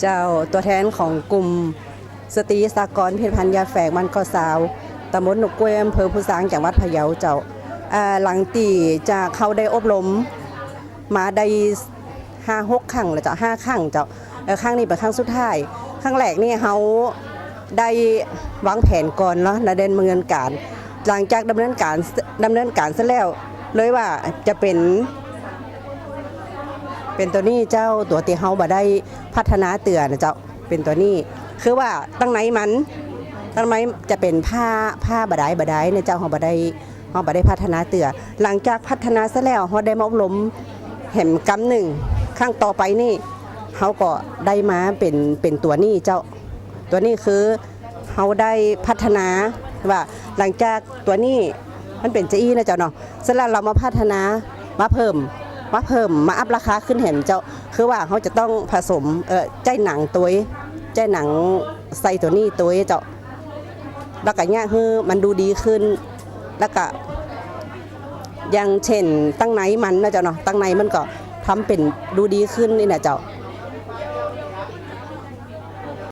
เจ้าตัวแทนของกลุ่มสตรีสากรเพชรพันยาแฝกมันก็สาวตำบลหนกกล้วยอำเภอพุสางจังหวัดพะเยาเจ้าหลังตีจะเขาได้อบรมมาได้ห้าหกครั้งแล้วเจ้าห้าครั้งเจ้าแล้วครั้งนี้เป็นครั้งสุดท้ายครั้งแรกนี่เขาได้วางแผนก่อนเนาะในเดินดำเนินการ หลังจากดำเนินการดำเนินการเสร็จแล้ว เลยว่าจะเป็น เป็นตัวนี้เจ้าตัวที่เฮาบ่ได้พัฒนาเตือนะเจ้าเป็นตัวนี้ คือว่าตั้งไหนมันตั้งไหนจะเป็นผ้าผ้าบดายบดายเนี่ยเจ้าเฮาบ่ได้เฮาบ่ได้พัฒนาเตือหลังจากพัฒนาเสร็จแล้วเฮาได้มาอบรมแหมกำหนึ่งข้างต่อไปนี่เฮาก็ได้มาเป็นเป็นตัวนี้เจ้าตัวนี้คือเฮาได้พัฒนาว่าหลังจากตัวนี้มันเป็นเจอี้นะเจ้าเนาะเสร็จแล้วเรามาพัฒนามาเพิ่ม มาเพิ่มมาอัพราคาขึ้นเห็นเจ้า คือว่าเขาจะต้องผสมเออใจหนังตัวใจหนังใส่ตัวนี้ตัวเจ้าแล้วก็เนี่ยคือมันดูดีขึ้นแล้วก็อย่างเช่นตั้งไหนมันนะเจ้าเนาะตั้งไหนมันก็ทำเป็นดูดีขึ้นนี่นะเจ้า